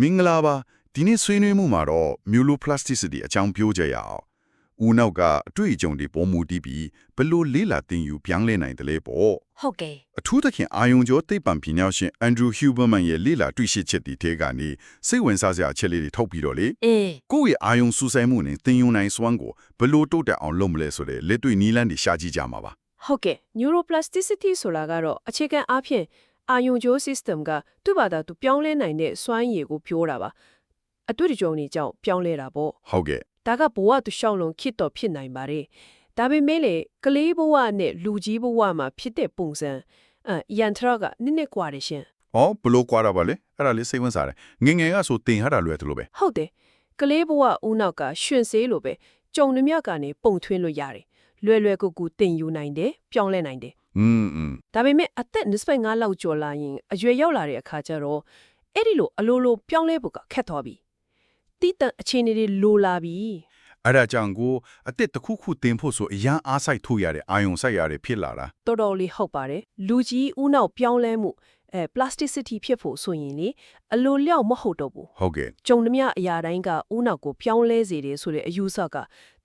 မင်္ဂလာပါဒီနေ့ဆွေးနွေးမှုမှာတော့ Muloplasticity အကြောင်းပြောကြရအောင်ဦးနောက်ကအတွေ့အကြုံတွေပေါ်မူတည်ပြီးဘယ်လို့လေးလာတင်ယူပြောင်းလဲနိုင်တယ်လဲပေါ့ဟုတ်ကဲ့အထူးသဖြင့်အာယုံကျော်သိပ္ပံပညာရှင် Andrew Huberman ရဲ့လေးလာတွေ့ရှိချက်တွေထဲကနေစိတ်ဝင်စားစရာအချက်လေးတွေထုတ်ပြီးတော့လေအေးကိုယ့်ရဲ့အာယုံစူးစိုက်မှုနဲ့တင်ယူနိုင်စွမ်းကိုဘယ်လို့တိုးတက်အောင်လုပ်မလဲဆိုတဲ့လက်တွေ့နီးလန်းတွေရှာကြည့်ကြမှာပါဟုတ်ကဲ့ neuroplasticity ဆိုတာကတော့အခြေခံအားဖြင့် အာယုံကြိုး system ကသူ့ဘာသာသူပြောင်းလဲနိုင်တဲ့စွမ်းရည်ကိုပြောတာပါအတွေ့အကြုံတွေကြောင့်ပြောင်းလဲတာပေါ့ဟုတ်ကဲ့ဒါကဘဝသူရှောင်းလုံးခစ်တော့ဖြစ်နိုင်ပါတယ်ဒါပေမဲ့လေကလေးဘဝနဲ့လူကြီးဘဝမှာဖြစ်တဲ့ပုံစံအယန်ထရကနည်းနည်းကွာတယ်ရှင်ဟောဘယ်လို့ကွာတာပါလဲအဲ့ဒါလေးစိတ်ဝင်စားတယ်ငယ်ငယ်ကဆိုတင်ရတာလွယ်တယ်လို့ပဲဟုတ်တယ်ကလေးဘဝဦးနောက်ကရှင်စေးလိုပဲကြုံနှမြကနေပုံထွင်းလို့ရတယ်လွယ်လွယ်ကူကူတင်ယူနိုင်တယ်ပြောင်းလဲနိုင်တယ် อืมဒါပေမဲ့အသက်25လောက်ကျော်လာရင်အရွယ်ရောက်လာတဲ့အခါကျတော့အဲ့ဒီလိုအလိုလိုပြောင်းလဲဖို့ကခက်သွားပြီတိတန်အခြေအနေတွေလိုလာပြီအဲ့ဒါကြောင့်ကိုအသက်တစ်ခုခုတင်ဖို့ဆိုအရန်အားဆိုင်ထုတ်ရတဲ့အာယုံဆိုင်ရတဲ့ဖြစ်လာတာတော်တော်လေးဟုတ်ပါတယ်လူကြီးဦးနောက်ပြောင်းလဲမှု အဲ plasticity ဖြစ်ဖို့ဆိုရင်လေအလိုလျောက်မဟုတ်တော့ဘူးဟုတ်ကဲ့ကြုံနှမြအရာတိုင်းကဦးနောက်ကိုပြောင်းလဲစေတယ်ဆိုတဲ့အယူဆက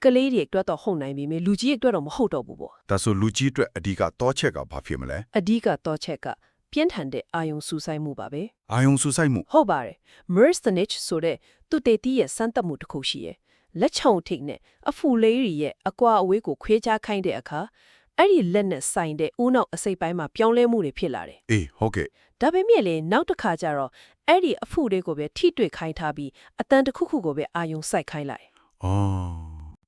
ကလေးတွေအတွက်တော့ဟုတ်နိုင်ပြီမေလူကြီးတွေအတွက်တော့မဟုတ်တော့ဘူးပေါ့ဒါဆိုလူကြီးအတွက်အဓိကတော့ချက်ကဘာဖြစ်မလဲအဓိကတော့ချက်ကပြင်းထန်တဲ့အာယုံစူးစိုက်မှုပါပဲအာယုံစူးစိုက်မှုဟုတ်ပါတယ် Mercenage ဆိုတဲ့သူတေတီရဲ့စမ်းသပ်မှုတစ်ခုရှိရဲ့လက်ချုံထိတ်နဲ့အဖူလေးတွေရဲ့အကွာအဝေးကိုခွေးချခိုင်းတဲ့အခါ အဲ့ဒီလက်နဲ့ဆိုင်တဲ့ဦးနောက်အစိပ်ပိုင်းမှာပြောင်းလဲမှုတွေဖြစ်လာတယ်အေးဟုတ်ကဲ့ဒါပေမဲ့လေနောက်တစ်ခါကျတော့အဲ့ဒီအဖူတွေကိုပဲထိတွေ့ခိုင်းထားပြီးအတန်တစ်ခုခုကိုပဲအာယုံစိုက်ခိုင်းလိုက်အော်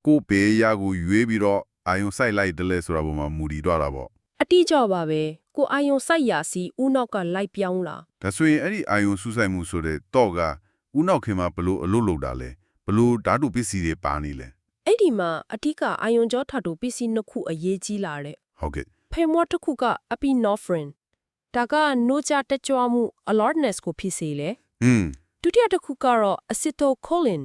ကိုပေရကိုရွေးပြီးတော့အာယုံဆိုင်လိုက်တယ်လေဆိုတာပုံမှာမူတည်တော့တာပေါ့အတိအကျပါပဲကိုအာယုံစိုက်ရာစီဦးနောက်ကလိုက်ပြောင်းလာဒါဆိုရင်အဲ့ဒီအာယုံစူးစိုက်မှုဆိုတဲ့တော့ကဦးနောက်ခင်မှာဘလို့အလုပ်လုပ်တာလဲဘလို့ဓာတုပစ္စည်းတွေပါနေလဲ အဲ့ဒီမှာအဓိကအာယုံကြောထတူပစ္စည်းနှစ်ခုအရေးကြီးလာတဲ့ဟုတ်ကဲ့ framework တစ်ခုက epinephrine ဒါကနိုးကြတက်ကြွမှု alertness ကိုဖြစ်စေလေอืมဒုတိယတစ်ခုကတော့ acetylcholine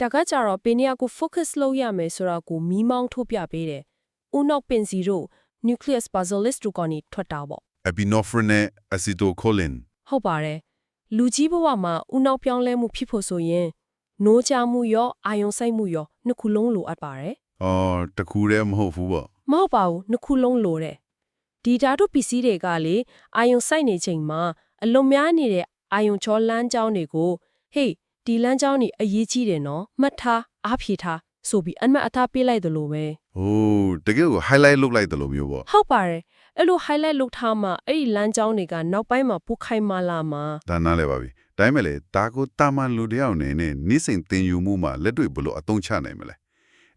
ဒါကကြတော့ပင်ရကို focus လုပ်ရမယ်ဆိုတာကိုမီးမောင်းထုတ်ပြပေးတယ်။ဦးနောက်ပင်စီတို့ nucleus basalis တို့ကနေထွက်တာပေါ့ epinephrine နဲ့ acetylcholine ။ဟုတ်ပါတယ်။လူကြီးဘဝမှာဦးနောက်ပြောင်းလဲမှုဖြစ်ဖို့ဆိုရင်နိုးကြမှုရောအာယုံစိုက်မှုရော နှစ်ခုလုံးလိုအပ်ပါတယ်အော်တခုတည်းမဟုတ်ဘူးပေါ့။မဟုတ်ပါဘူးနှစ်ခုလုံးလိုတယ်။ဒီဓာတုပစ္စည်းတွေကလေအာယုံစိုက်နေချိန်မှာအလွန်များနေတဲ့အာယုံချောလမ်းကြောင်းတွေကိုဟေးဒီလမ်းကြောင်းนี่အရေးကြီးတယ်နော်မှတ်ထားအားဖြည့်ထားဆိုပြီးအမှတ်အသားပေးလိုက်တယ်လို့ပဲဟိုးတကယ်ကို highlight လုပ်လိုက်တယ်လို့မျိုးပေါ့ဟုတ်ပါတယ်အဲ့လို highlight လုပ်ထားမှအဲ့ဒီလမ်းကြောင်းတွေကနောက်ပိုင်းမှာပိုခိုင်မာလာမှာဒါနားလဲပါပြီ ဒါပေမဲ့လေဒါကိုတာမန်လူတယောက်နေနဲ့နိစိန်တင်ယူမှုမှာလက်တွေ့ဘလို့အသုံးချနိုင်မလဲ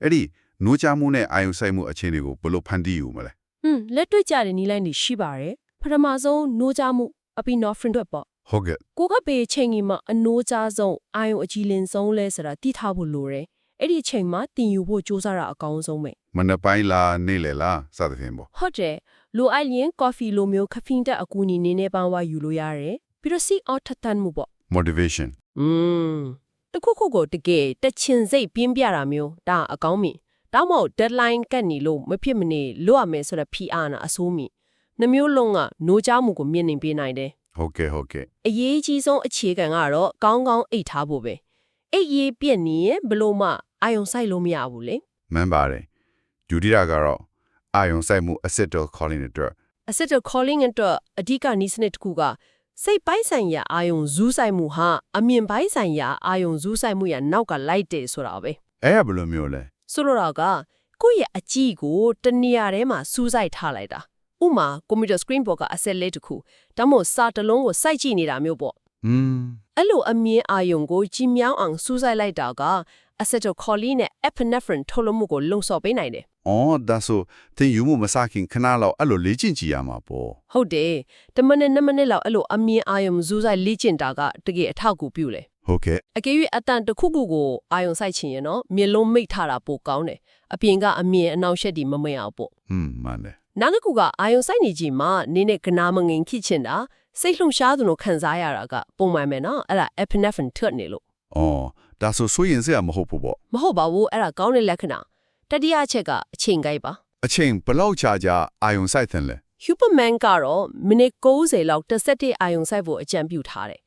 အဲ့ဒီနိုးချမှုနဲ့အာယုံဆိုင်မှုအခြေအနေကိုဘလို့ဖန်တီးယူမလဲဟွန်းလက်တွေ့ကြတဲ့နီးလိုက်နေရှိပါတယ်ပထမဆုံးနိုးကြမှုအပီနော်ဖရင်တို့ပေါ့ဟုတ်ကဲ့ကိုကပေချိန်ကြီးမှာအနိုးကြဆုံးအာယုံအကြည်လင်ဆုံးလဲဆိုတာတိထားဖို့လိုတယ်အဲ့ဒီအချိန်မှာတင်ယူဖို့စူးစမ်းတာအကောင်းဆုံးပဲမနေ့ပိုင်းလားနေ့လေလားစသဖြင့်ပေါ့ဟုတ်တယ်လိုအပ်ရင်ကော်ဖီလိုမျိုးကဖင်းတက်အကူအညီနည်းနည်းပန်းဝါယူလို့ရတယ် ပြီးတော့စီအော့ထတန်မှုပေါ့ motivation อืมတခုခုကိုတကယ်တချင်စိတ်ပြင်းပြတာမျိုးဒါအကောင်းမီတောင်းမဟုတ် deadline ကတ်နေလို့မဖြစ်မနေလွတ်ရမယ်ဆိုတော့ PR နာအဆိုးမီနှမျိုးလုံးက노ကြမှုကိုမြင့်နေပေးနိုင်တယ် ဟုတ်ကဲ့ဟုတ်ကဲ့ အရေးကြီးဆုံးအခြေခံကတော့ကောင်းကောင်းအိတ်ထားဖို့ပဲအိတ်ရေးပြက်နေရင်ဘလို့မှအာယုံဆိုင်လို့မရဘူးလေ မှန်ပါတယ်ဒုတိယကတော့အာယုံဆိုင်မှု acetylcholine အတွက် acetylcholine calling အတွက်အဓိကနည်းစနစ်တစ်ခုက စိတ်ပိုင်းဆိုင်ရာအာယုံဇူးဆိုင်မှုဟာအမြင်ပိုင်းဆိုင်ရာအာယုံဇူးဆိုင်မှုရနောက်ကလိုက်တယ်ဆိုတာပဲအဲ့ဒါဘယ်လိုမျိုးလဲဆိုလိုတာကကိုယ့်ရဲ့အကြည့်ကိုတနေရာထဲမှာစူးစိုက်ထားလိုက်တာဥမာကွန်ပျူတာ screen ပေါ်ကအဆက်လေးတစ်ခုဒါမှမဟုတ်စာတစ်လုံးကိုစိုက်ကြည့်နေတာမျိုးပေါ့อืมအဲ့လိုအမြင်အာယုံကိုကြည်မြောင်းအောင်စူးစိုက်လိုက်တာက acetylcholine နဲ့ epinephrine ထုတ်လုပ်မှုကိုလုံဆော်ပေးနိုင်တယ်အော်ဒါဆိုတင်ယူမှုမစခင်ခဏလောက်အဲ့လိုလေ့ကျင့်ကြည့်ရမှာပေါ့ဟုတ်တယ်တမနစ်နှစ်မိနစ်လောက်အဲ့လိုအမြင်အာယုံစူးစိုက်လေ့ကျင့်တာကတကယ်အထောက်အကူပြုတယ်ဟုတ်ကဲ့အကယ်၍အတန်တစ်ခုခုကိုအာယုံစိုက်ချင်ရင်တော့မျက်လုံးမိတ်ထားတာပိုကောင်းတယ်အပြင်ကအမြင်အနောက်ရှက်ဒီမမိတ်အောင်ပေါ့อืมမှန်တယ်နောက်တစ်ခုကအာယုံဆိုင်နေကြီးမှာနင်းနဲ့ကနာမငင်ဖြစ်ချင်တာစိတ်လှုပ်ရှားသူလို့ခံစားရတာကပုံမှန်ပဲနော်အဲ့ဒါ epinephrine ထွက်နေလို့အော် ဒါဆိုဆိုရင်စရာမဟုတ်ဘူးပေါ့မဟုတ်ပါဘူးအဲ့ဒါကောင်းတဲ့လက္ခဏာတတိယအချက်ကအချိန်ကိုက်ပါအချိန်ဘယ်လောက်ကြာကြာအာယုံဆိုင်တယ်လဲ Huberman ကတော့မိနစ်60လောက်တစ်ဆက်တည်းအာယုံဆိုင်ဖို့အကြံပြုထားတယ်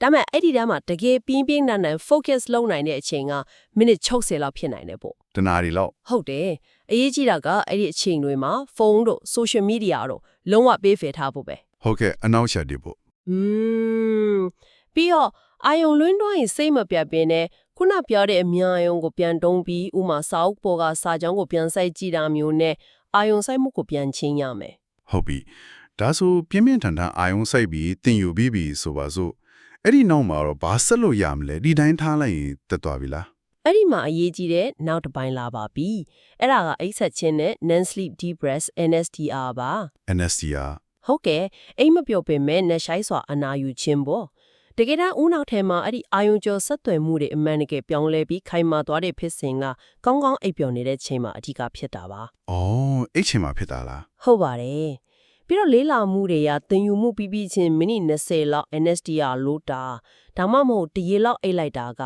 ဒါပေမဲ့အဲ့ဒီတန်းမှာတကယ်ပြင်းပြင်းထန်ထန် focus လုပ်နိုင်တဲ့အချိန်ကမိနစ်60လောက်ဖြစ်နိုင်တယ်ပေါ့တနာရီလောက်ဟုတ်တယ်အရေးကြီးတာကအဲ့ဒီအချိန်တွေမှာဖုန်းတို့ social media တို့လုံးဝပေးဖယ်ထားဖို့ပဲဟုတ်ကဲ့အနောက်ချက်တွေပေါ့อืมပြီးတော့ အာယုံလွန်းတော့ရင်စိတ်မပြတ်ပင်နဲ့ခုနပြောတဲ့အမြန်ယုံကိုပြန်တုံးပြီးဥမာစာအုပ်ပေါ်ကစာကြောင်းကိုပြန်စိုက်ကြည့်တာမျိုးနဲ့အာယုံစိုက်မှုကိုပြန်ချင်းရမယ်ဟုတ်ပြီဒါဆိုပြင်းပြင်းထန်ထန်အာယုံစိုက်ပြီးတင်ယူပြီးပြီဆိုပါစို့အဲ့ဒီနောက်မှာတော့ဘာဆက်လို့ရမလဲဒီတိုင်းထားလိုက်ရင်တက်သွားပြီလားအဲ့ဒီမှာအရေးကြီးတဲ့နောက်တစ်ပိုင်းလာပါပြီအဲ့ဒါကအိပ်ဆက်ခြင်းနဲ့ non sleep deep rest NSDR ပါ NSTR ဟုတ်ကဲ့အိမ်မပြောပင်မဲ့နှရှိုင်းစွာအနာယူခြင်းပေါ့ တကယ်တမ်းဦးနောက်ထဲမှာအဲ့ဒီအာယုံကျော်ဆက်သွယ်မှုတွေအမှန်တကယ်ပြောင်းလဲပြီးခိုင်မာသွားတဲ့ဖြစ်စဉ်ကကောင်းကောင်းအိပ်ပျော်နေတဲ့ချိန်မှာအဓိကဖြစ်တာပါအော်အဲ့ချိန်မှာဖြစ်တာလားဟုတ်ပါတယ်ပြီးတော့လေးလာမှုတွေကသင်ယူမှုပြီးပြီးချင်းမိနစ်20လောက် NSDR လို့တာဒါမှမဟုတ်တရေလောက်အိပ်လိုက်တာက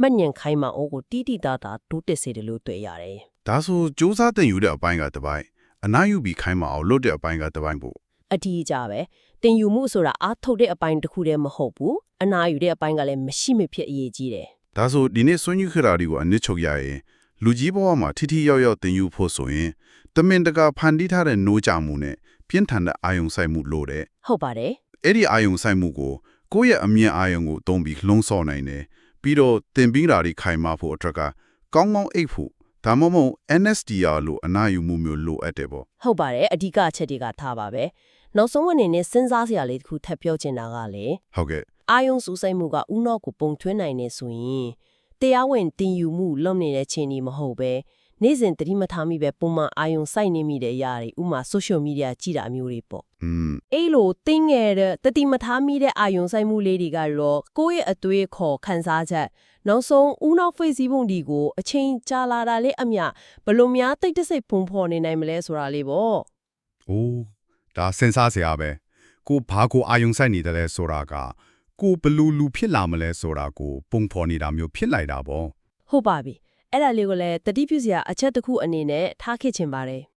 မှတ်ဉဏ်ခိုင်မာအောင်ကိုတီးတီတာတာတိုးတက်စေတယ်လို့တွေ့ရတယ်ဒါဆိုစူးစမ်းတင်ယူတဲ့အပိုင်းကတစ်ပိုင်းအနာယူပြီးခိုင်းမအောင်လွတ်တဲ့အပိုင်းကတစ်ပိုင်းပေါ့အထီးကြပဲ တင်ယူမှုဆိုတာအားထုတ်တဲ့အပိုင်းတစ်ခုတည်းမဟုတ်ဘူးအနာယူတဲ့အပိုင်းကလည်းမရှိမဖြစ်အရေးကြီးတယ်ဒါဆိုဒီနေ့ဆွေးနွေးခရာဒီကိုအနစ်ချုပ်ရရင်လူကြီးဘဝမှာထိထိရောက်ရောက်တင်ယူဖို့ဆိုရင်တမင်တကာဖန်တီးထားတဲ့နိုးကြမှုနဲ့ပြင်းထန်တဲ့အာယုံဆိုင်မှုလို့တဲ့ဟုတ်ပါတယ်အဲ့ဒီအာယုံဆိုင်မှုကိုကိုယ့်ရဲ့အမြင်အာယုံကိုတုံးပြီးလှုံ့ဆော်နိုင်တယ်ပြီးတော့တင်ပြီးတာတွေခိုင်မာဖို့အတွက်ကကောင်းကောင်းအိပ်ဖို့ဒါမှမဟုတ် NSDR လို့အနာယူမှုမျိုးလိုအပ်တယ်ပေါ့ဟုတ်ပါတယ်အဓိကအချက်တွေကထားပါပဲ နောက်ဆုံးအနေနဲ့စဉ်းစားစရာလေးတစ်ခုထပ်ပြောချင်တာကလေဟုတ်ကဲ့အာယုံစူးစိုက်မှုကဥနောက်ကိုပုံထွင်းနိုင်နေဆိုရင်တရားဝင်တင်ယူမှုလုပ်နေတဲ့ချိန်ကြီးမဟုတ်ပဲနေ့စဉ်သတိမထားမိပဲပုံမှန်အာယုံစိုက်နေမိတဲ့အရာတွေဥမာ social media ကြည့်တာမျိုးတွေပေါ့อืมအဲ့လိုတင်းငယ်တဲ့တတိမထားမိတဲ့အာယုံဆိုင်မှုလေးတွေကတော့ကိုယ့်ရဲ့အသွေးခေါ်ခန်းစားချက်နောက်ဆုံးဦးနောက် Facebook ဒီကိုအချိန်ကြာလာတာလေးအမျှဘယ်လို့များတိတ်တဆိတ်ဖုံဖော်နေနိုင်မလဲဆိုတာလေးပေါ့။အိုး ဒါစဉ်းစားစရာပဲ။ကိုဘာကိုအာယုံဆိုင်နေတယ်လဲဆိုတာကကိုဘလူလူဖြစ်လာမလဲဆိုတာကို ပုံဖော်နေတာမျိုးဖြစ်လိုက်တာပေါ့ဟုတ်ပါပြီအဲ့ဒါလေးကိုလည်းတတိပြုစရာအချက်တစ်ခုအနေနဲ့ထားခဲ့ချင်ပါတယ်